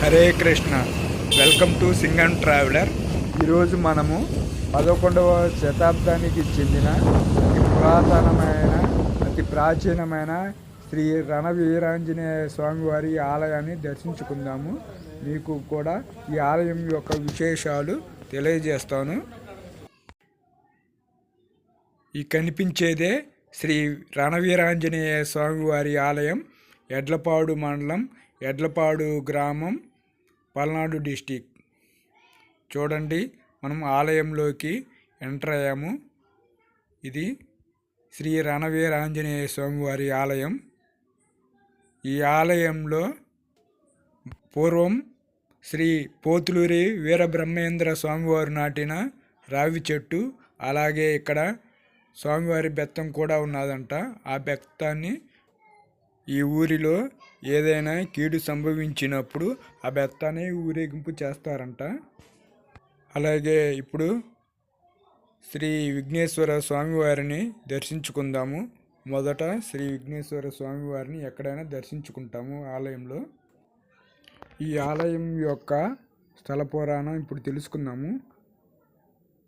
Hare Krishna. Welcome to Singh and traveller. ఈరోజు మనము పదకొండవ శతాబ్దానికి చెందిన అతి పురాతనమైన అతి ప్రాచీనమైన శ్రీ రణవీరాంజనేయ స్వామివారి ఆలయాన్ని దర్శించుకుందాము. మీకు కూడా ఈ ఆలయం యొక్క విశేషాలు తెలియజేస్తాను. ఈ కనిపించేదే శ్రీ రణవీరాంజనేయ స్వామివారి ఆలయం ఎడ్లపాడు మండలం ఎడ్లపాడు గ్రామం పల్నాడు డిస్టిక్. చూడండి మనం ఆలయంలోకి ఎంటర్ అయ్యాము. ఇది శ్రీ రణవీర ఆంజనేయ స్వామివారి ఆలయం. ఈ ఆలయంలో పూర్వం శ్రీ పోతులూరి వీరబ్రహ్మేంద్ర స్వామివారు నాటిన రావి చెట్టు అలాగే ఇక్కడ స్వామివారి బెత్తం కూడా ఉన్నదంట. ఆ బెత్తాన్ని ఈ ఊరిలో ఏదైనా కీడు సంభవించినప్పుడు ఆ బెత్తాన్ని ఊరేగింపు చేస్తారంట. అలాగే ఇప్పుడు శ్రీ విఘ్నేశ్వర స్వామివారిని దర్శించుకుందాము. మొదట శ్రీ విఘ్నేశ్వర స్వామివారిని ఎక్కడైనా దర్శించుకుంటాము ఆలయంలో. ఈ ఆలయం యొక్క స్థల పురాణం ఇప్పుడు తెలుసుకుందాము.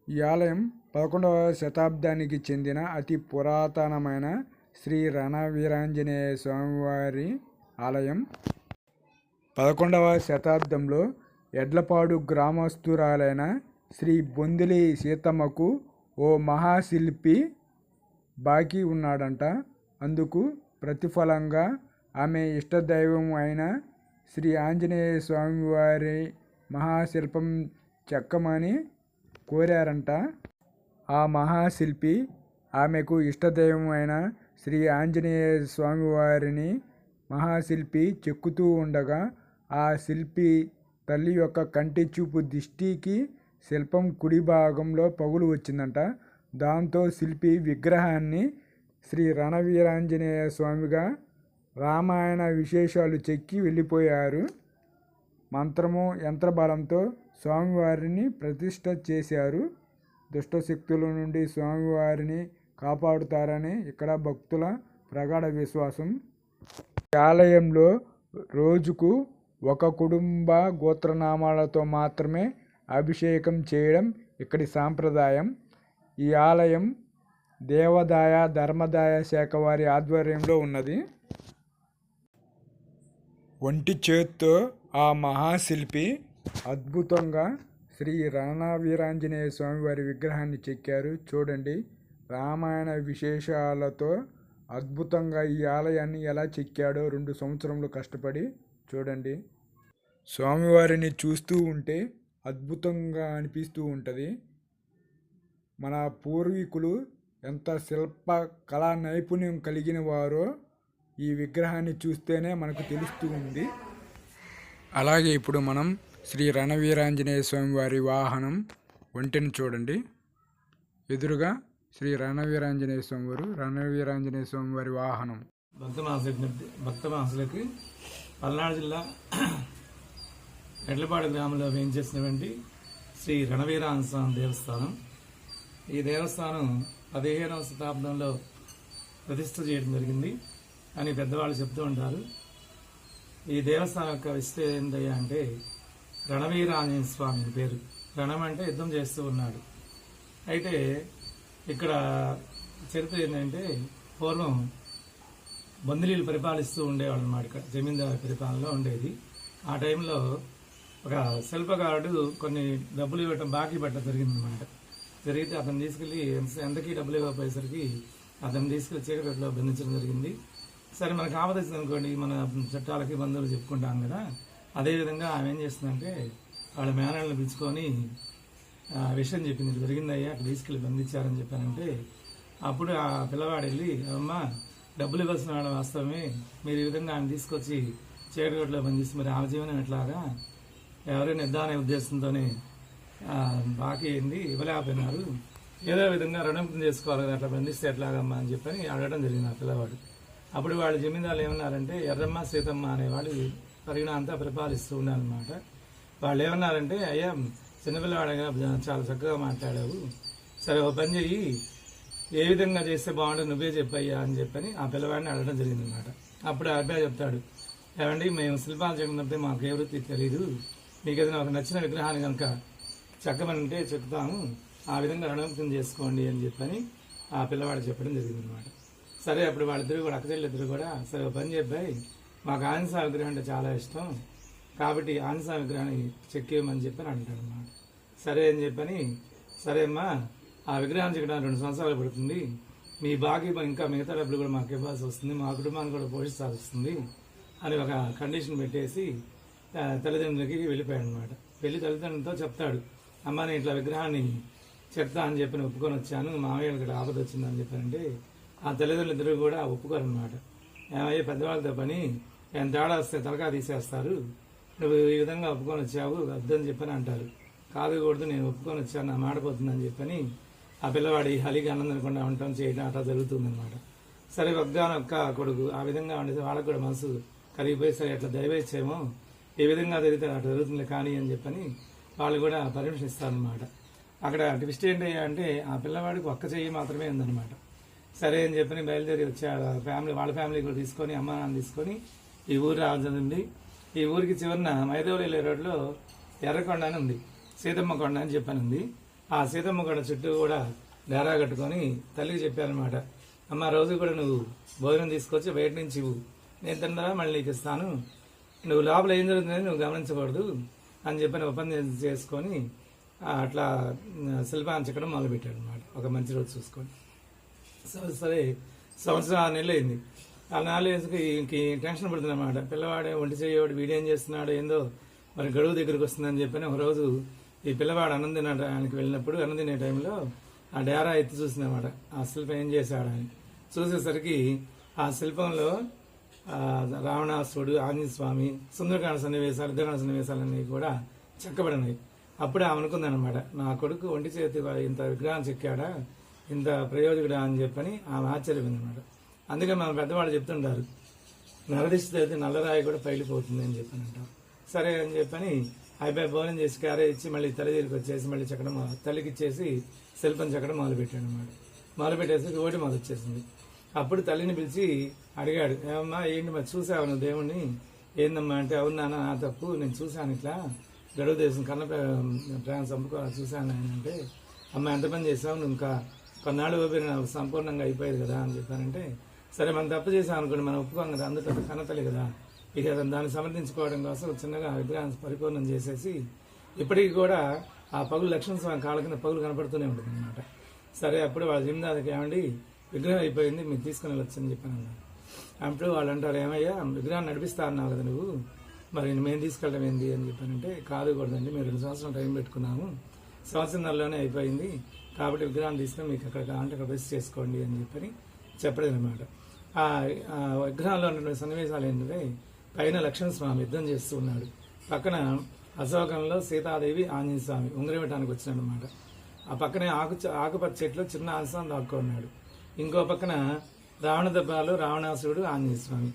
ఈ ఆలయం పదకొండవ శతాబ్దానికి చెందిన అతి పురాతనమైన శ్రీ రణవీరాంజనేయ స్వామివారి ఆలయం. పదకొండవ శతాబ్దంలో ఎడ్లపాడు గ్రామస్తురాలైన శ్రీ బొందిలి సీతమ్మకు ఓ మహాశిల్పి బాకీ ఉన్నాడంట. అందుకు ప్రతిఫలంగా ఆమె ఇష్టదైవం అయిన శ్రీ ఆంజనేయ స్వామివారి మహాశిల్పం చెక్కమని కోరారంట. ఆ మహాశిల్పి ఆమెకు ఇష్టదైవం అయిన శ్రీ ఆంజనేయ స్వామివారిని మహాశిల్పి చెక్కుతూ ఉండగా ఆ శిల్పి తల్లి యొక్క కంటి చూపు దిష్టికి శిల్పం కుడి భాగంలో పగులు వచ్చిందంట. దాంతో శిల్పి విగ్రహాన్ని శ్రీ రణవీరాంజనేయ స్వామిగా రామాయణ విశేషాలు చెక్కి వెళ్ళిపోయారు. మంత్రము యంత్రబలంతో స్వామివారిని ప్రతిష్ట చేశారు. దుష్టశక్తుల నుండి స్వామివారిని కాపాడుతారని ఇక్కడ భక్తుల ప్రగాఢ విశ్వాసం. ఈ ఆలయంలో రోజుకు ఒక కుటుంబ గోత్రనామాలతో మాత్రమే అభిషేకం చేయడం ఇక్కడి సాంప్రదాయం. ఈ ఆలయం దేవదాయ ధర్మదాయ శాఖ వారి ఆధ్వర్యంలో ఉన్నది. ఒంటి చేత్తో ఆ మహాశిల్పి అద్భుతంగా శ్రీ రణవీరాంజనేయ స్వామివారి విగ్రహాన్ని చెక్కారు. చూడండి రామాయణ విశేషాలతో అద్భుతంగా ఈ ఆలయాన్ని ఎలా చెక్కాడో రెండు సంవత్సరములు కష్టపడి చూడండి. స్వామివారిని చూస్తూ ఉంటే అద్భుతంగా అనిపిస్తూ ఉంటుంది. మన పూర్వీకులు ఎంత శిల్ప కళా నైపుణ్యం కలిగిన వారో ఈ విగ్రహాన్ని చూస్తేనే మనకు తెలుస్తూ ఉంది. అలాగే ఇప్పుడు మనం శ్రీ రణవీరాంజనేయ స్వామి వారి వాహనం ఒంటిని చూడండి. ఎదురుగా శ్రీ రణవీరాంజనేయ స్వామి వారు రణవీరాంజనేయ స్వామి వారి వాహనం. భక్తమాస భక్తమాసులకి పల్నాడు జిల్లా ఎడ్లపాడు గ్రామంలో వేయించేసినటువంటి శ్రీ రణవీరాంజ స్వామి దేవస్థానం. ఈ దేవస్థానం పదిహేనవ శతాబ్దంలో ప్రతిష్ట చేయడం జరిగింది అని పెద్దవాళ్ళు చెప్తూ ఉంటారు. ఈ దేవస్థానం యొక్క విశిష్టత ఏంటయ్యా అంటే రణవీరాంజనేయ స్వామి పేరు. రణం అంటే యుద్ధం చేస్తూ ఉన్నాడు. అయితే ఇక్కడ చరిత్ర ఏంటంటే పూర్వం బంధులీలు పరిపాలిస్తూ ఉండేవాళ్ళు అనమాట ఇక్కడ జమీందారు పరిపాలనలో ఉండేది. ఆ టైంలో ఒక శిల్పకారుడు కొన్ని డబ్బులు ఇవ్వటం బాకీ పెట్టడం జరిగిందనమాట జరిగితే అతను తీసుకెళ్ళి ఎంతకీ డబ్బులు ఇవ్వకపోయేసరికి అతను తీసుకెళ్ళి చీకటిలో బంధించడం జరిగింది. సరే మనకు ఆపదొచ్చింది అనుకోండి మన చట్టాలకి బంధువులు చెప్పుకుంటాం కదా. అదేవిధంగా ఆమె ఏం చేస్తుందంటే వాళ్ళ మేనల్ని పిలుచుకొని విషయం చెప్పింది "ఇట్లా జరిగిందయ్యా అక్కడ తీసుకెళ్ళి బంధించారని చెప్పానంటే అప్పుడు ఆ పిల్లవాడు వెళ్ళి అమ్మ డబ్బులు ఇవ్వాల్సిన వాడు వాస్తవమే మీరు ఈ విధంగా ఆయన తీసుకొచ్చి చీకటిలో బంధిస్తే మరి ఆమె జీవనం ఎట్లాగా? ఎవరైనా ఇద్దామనే ఉద్దేశంతోనే బాకీ అయింది ఇవ్వలేకపోయినారు. ఏదో విధంగా రుణం చేసుకోవాలి అట్లా బంధిస్తే ఎట్లాగమ్మా? అని చెప్పని అడగడం జరిగింది ఆ పిల్లవాడు. అప్పుడు వాళ్ళ జమీందారులు ఏమన్నారంటే ఎర్రమ్మ సీతమ్మ అనేవాళ్ళు పరిగణ అంతా పరిపాలిస్తూ ఉన్నారనమాట వాళ్ళు ఏమన్నారంటే అయ్యా చిన్నపిల్లవాడగా చాలా చక్కగా మాట్లాడావు. సరే ఓ పని చెయ్యి. ఏ విధంగా చేస్తే బాగుంటుంది నువ్వే చెప్పయ్యా అని చెప్పని ఆ పిల్లవాడిని అడగడం జరిగింది అనమాట అప్పుడు ఆ అబ్బాయి చెప్తాడు ఏమండి మేము శిల్పాలు చేయడం మాకు ఏ వృత్తి తెలియదు మీకు ఏదైనా ఒక నచ్చిన విగ్రహాన్ని కనుక చెక్కమని ఉంటే చెప్తాము ఆ విధంగా రణముక్తం చేసుకోండి అని చెప్పని ఆ పిల్లవాడు చెప్పడం జరిగింది అనమాట సరే అప్పుడు వాళ్ళిద్దరు కూడా అక్కచెల్లిద్దరు కూడా సరే ఒక పని చెప్పాయి మాకు ఆంజనేయ విగ్రహం అంటే చాలా ఇష్టం. కాబట్టి ఆంజనేయ విగ్రహాన్ని చెక్కేయమని చెప్పని అంటాడు అనమాట సరే అని చెప్పని సరే అమ్మా ఆ విగ్రహాన్ని చెక్కడానికి రెండు సంవత్సరాలు పడుతుంది. మీ బాకీ ఇంకా మిగతా డబ్బులు కూడా మాకు ఇవ్వాల్సి వస్తుంది మా కుటుంబాన్ని కూడా పోషించాల్సి వస్తుంది అని ఒక కండిషన్ పెట్టేసి తల్లిదండ్రులకి వెళ్ళిపోయాడు అనమాట వెళ్ళి తల్లిదండ్రులతో చెప్తాడు అమ్మ నేను ఇట్లా విగ్రహాన్ని చెప్తా అని చెప్పి ఒప్పుకొని వచ్చాను మామయ్య ఇక్కడ ఆపద వచ్చిందని చెప్పారంటే ఆ తల్లిదండ్రులు ఇద్దరు కూడా ఒప్పుకోరు అనమాట ఏమయ్యే పెద్దవాళ్ళతో పని ఎంత తేడా వస్తే తలకా తీసేస్తారు నువ్వు ఈ విధంగా ఒప్పుకొని వచ్చావు వద్దని చెప్పని అంటారు. కాదు కూడదు నేను ఒప్పుకొని వచ్చాను నా మాట పోతుందని చెప్పని ఆ పిల్లవాడి హలిగా ఆనందనకుండా ఉండటం చేయడం అట్లా జరుగుతుందన్నమాట. సరే ఒక్క కొడుకు ఆ విధంగా ఉండే వాళ్ళకు కూడా మనసు కరిగిపోయి సరే అట్లా దయవేచ్చేమో ఏ విధంగా జరిగితే అట్లా జరుగుతుంది కానీ అని చెప్పని వాళ్ళు కూడా పర్మిషన్ ఇస్తారనమాట అక్కడ ట్విస్ట్ ఏంటి అంటే ఆ పిల్లవాడికి ఒక్క చెయ్యి మాత్రమే ఉందన్నమాట. సరే అని చెప్పని బయలుదేరి వచ్చాడు ఫ్యామిలీ వాళ్ళ ఫ్యామిలీ కూడా తీసుకొని అమ్మ నాన్న తీసుకొని ఈ ఊరు రావాల్సింది. ఈ ఊరికి చివరిన మైదవరి వెళ్ళే రోడ్లో ఎర్రకొండ అని ఉంది. సీతమ్మ కొండ అని చెప్పానుంది. ఆ సీతమ్మ కొండ చుట్టూ కూడా డేరా కట్టుకొని తల్లికి చెప్పారనమాట అమ్మ రోజు కూడా నువ్వు భోజనం తీసుకొచ్చి బయట నుంచి నేను తిన్నా మళ్ళీ నీకు ఇస్తాను. నువ్వు లోపల ఏం జరుగుతుందని నువ్వు గమనించకూడదు అని చెప్పని ఒప్పందం చేసుకొని అట్లా ఆ, శిల్పాన్ని చెక్కడం మొదలుపెట్టాడు అనమాట ఒక మంచి రోజు చూసుకొని. సరే సరే. సంవత్సరం ఆరు నెలలు అయింది ఆ నాలుగు ఇంక టెన్షన్ పడుతుంది అనమాట పిల్లవాడే ఒంటి చేయవాడు వీడేం చేస్తున్నాడు ఏందో మరి గడువు దగ్గరికి వస్తుందని చెప్పని ఒక రోజు ఈ పిల్లవాడు అన్నం ఆయనకి వెళ్ళినప్పుడు అన్నం తినే టైంలో ఆ డేరా ఎత్తి చూసిందన్నమాట. ఆ శిల్పం ఏం చేశాడని. చూసేసరికి ఆ శిల్పంలో రావణాసుడు ఆంజనేయస్వామి ఆంజనేయ స్వామి సుందరకాండ సన్నివేశాలు యుద్ధకాండ సన్నివేశాలన్నీ కూడా చెక్కబడినాయి. అప్పుడే ఆమె అనుకుందనమాట నా కొడుకు ఒంటి చేతి ఇంత విగ్రహం చెక్కాడా ఇంత ప్రయోజకుడా అని చెప్పని ఆమె ఆశ్చర్యపోయిందనమాట అందుకే మన పెద్దవాళ్ళు చెప్తుంటారు నరదిస్తే అయితే నల్లరాయి కూడా పైలిపోతుంది అని చెప్పని అంటారు సరే అని చెప్పని అయిపోయి భోజనం చేసి క్యారే ఇచ్చి మళ్ళీ తల్లి వచ్చేసి మళ్ళీ చెక్కడం తల్లికి ఇచ్చేసి శిల్పం చెక్కడం మొదలుపెట్టాడు అనమాట మొదలుపెట్టేసి ఓటి మొదలు వచ్చేసింది అప్పుడు తల్లిని పిలిచి అడిగాడు ఏమమ్మా ఏంటి మరి చూసావు నువ్వు దేవుణ్ణి? ఏందమ్మా అంటే అవును నాన్న నా తప్పు నేను చూశాను ఇట్లా. గడువు దేశం కన్న ప్రాణం చంపుకోవాలి చూశాను ఆయన అంటే అమ్మ ఎంత పని చేసావు నువ్వు ఇంకా? కొన్నాళ్ళు ఊపిరి నాకు సంపూర్ణంగా అయిపోయేది కదా అని చెప్పానంటే సరే మనం తప్పు చేసాం అనుకోండి మనం ఒప్పుకోం కదా కనతలే కదా. ఇక దాన్ని సమర్థించుకోవడం కోసం చిన్నగా విగ్రహాన్ని పరిపూర్ణం చేసేసి ఇప్పటికీ కూడా ఆ పగులు లక్ష్మణ స్వామి కాళ్ళ కింద పగులు కనపడుతూనే ఉంటుంది అనమాట సరే అప్పుడు వాళ్ళ జిమ్దారికి ఏమండి విగ్రహం అయిపోయింది మీరు తీసుకుని వెళ్ళొచ్చని చెప్పాను అన్నారు అప్పుడు వాళ్ళు అంటారు ఏమయ్యా విగ్రహాన్ని నడిపిస్తా అన్నావు కదా నువ్వు. మరి మేము తీసుకెళ్ళడం ఏంది? అని చెప్పానంటే కాదు కూడదండి మేము రెండు సంవత్సరాలు టైం పెట్టుకున్నాము. సంవత్సరంలోనే అయిపోయింది. కాబట్టి విగ్రహాన్ని తీసుకుని మీకు అక్కడ కావాలంటే అక్కడ బెస్ట్ చేసుకోండి అని చెప్పని చెప్పలేదు అనమాట ఆ ఆ విగ్రహంలో ఉన్నటువంటి సన్నివేశాలు ఏంటంటే పైన లక్ష్మణ స్వామి యుద్ధం చేస్తూ ఉన్నాడు. పక్కన అశోకంలో సీతాదేవి ఆంజనేయ స్వామి ఉంగరమిటానికి అనమాట ఆ పక్కనే ఆకు ఆకుపచ్చ చెట్లు చిన్న ఆలసం దాక్కున్నాడు. ఇంకో పక్కన రావణ దెబ్బలు రావణాసురుడు ఆంజనేయ స్వామి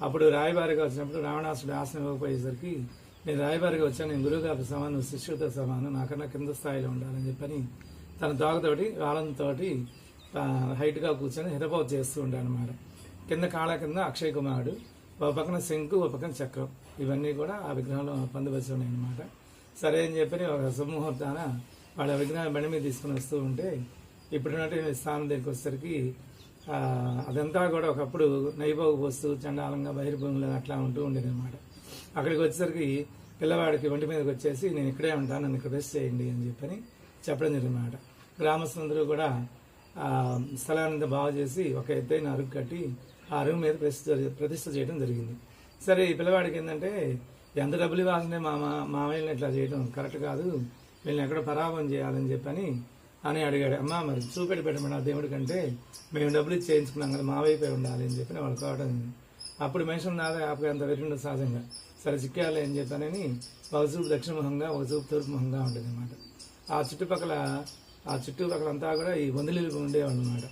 అప్పుడు రాయబారిగా వచ్చినప్పుడు రావణాసుడు ఆసనం ఇవ్వకపోయేసరికి నేను రాయబారిగా వచ్చాను నేను గురువుగారి సమానం శిష్యుడితో సమానం నాకన్నా కింద స్థాయిలో ఉండాలని చెప్పని తన తోకతోటి వాళ్ళతోటి హైట్గా కూర్చొని హితపోత చేస్తూ ఉంటాడు అనమాట కింద కాళ్ళ కింద అక్షయ్ కుమారుడు ఒక పక్కన శంకు ఒక పక్కన చక్రం. ఇవన్నీ కూడా ఆ విగ్రహంలో పొందవలసి ఉన్నాయి అనమాట సరే అని చెప్పి ఒక సుముహూర్తాన వాళ్ళ విగ్రహం బండి మీద తీసుకుని వస్తూ ఉంటే ఇప్పుడున్నటువంటి స్థానం దగ్గరికి వచ్చేసరికి అదంతా కూడా ఒకప్పుడు నైపోగు పోస్తూ చండాలంగా బహిర్భూమిలో అట్లా ఉంటూ ఉండేది అనమాట అక్కడికి వచ్చేసరికి పిల్లవాడికి ఒంటి మీదకి వచ్చేసి నేను ఇక్కడే ఉంటాను నన్ను ఇక్కడ రెస్ట్ చేయండి అని చెప్పని చెప్పడం జరిగిందన్నమాట. గ్రామస్తులందరూ కూడా స్థలాన్ని బాగు చేసి ఒక ఎత్తైన అరుగు కట్టి ఆ రూమ్ మీద ప్రతిష్ఠ ప్రతిష్ఠ చేయడం జరిగింది. సరే ఈ పిల్లవాడికి ఏంటంటే ఎంత డబ్బులు ఇవ్వాల్సిందే మా మామయ్యని ఇట్లా చేయడం కరెక్ట్ కాదు. వీళ్ళని ఎక్కడ పరాభం చేయాలని చెప్పని అని అడిగాడు. అమ్మ మరి చూపెట్టి పెట్టమని ఆ దేవుడి కంటే మేము డబ్బులు ఇచ్చి చేయించుకున్నాం కదా మా వైపే ఉండాలి అని చెప్పి వాళ్ళు కావడం అప్పుడు మనిషి నాదే ఆపేంత వెరిండు సహజంగా. సరే చిక్కాలి అని చెప్పానని ఒక చూపు దక్షిణ ముఖంగా ఒక చూపు తూర్పు ముఖంగా ఉంటుంది అనమాట ఆ చుట్టుపక్కల ఆ చుట్టుపక్కల అంతా కూడా ఈ వందలీలు ఉండేవాళ్ళు అనమాట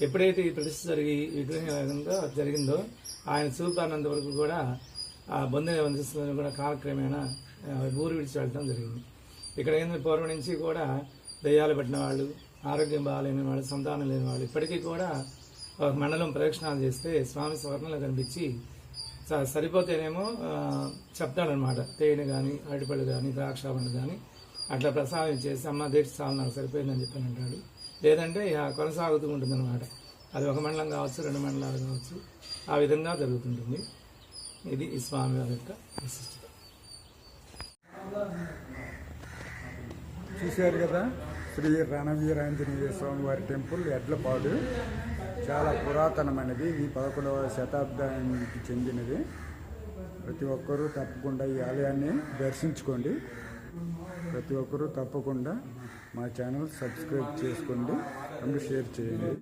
ఎప్పుడైతే ఈ ప్రతిష్ట జరిగి విగ్రహంగా జరిగిందో ఆయన చూపానంత వరకు కూడా ఆ బంధు వందిస్తుందని కూడా కాలక్రమేణా ఊరు విడిచి వెళ్ళడం జరిగింది. ఇక్కడ ఏంటంటే పూర్వం నుంచి కూడా దయ్యాలు పట్టిన వాళ్ళు ఆరోగ్యం బాగాలేని వాళ్ళు సంతానం లేని వాళ్ళు ఇప్పటికీ కూడా ఒక మండలం ప్రదక్షిణాలు చేస్తే స్వామి స్వర్ణంలో కనిపించి స- సరిపోతేనేమో చెప్తాడనమాట తేనె కానీ అరటిపళ్ళు కానీ ద్రాక్ష పండు కానీ అట్లా ప్రసాదం చేసి అమ్మ దీక్ష చాలు నాకు సరిపోయిందని చెప్పని అంటాడు. లేదంటే ఇక కొనసాగుతూ ఉంటుందన్నమాట. అది ఒక మండలం కావచ్చు రెండు మండలాలు కావచ్చు ఆ విధంగా జరుగుతుంటుంది. ఇది ఈ స్వామి వారి యొక్క విశిష్టత. చూశారు కదా శ్రీ రణవీరాంజనేయ స్వామి వారి టెంపుల్ ఎడ్లపాడు. చాలా పురాతనమైనది ఇది పదకొండవ శతాబ్దానికి చెందినది. ప్రతి ఒక్కరూ తప్పకుండా ఈ ఆలయాన్ని దర్శించుకోండి. ప్రతి ఒక్కరూ తప్పకుండా మా ఛానల్ సబ్స్క్రైబ్ చేసుకోండి అండ్ షేర్ చేయండి.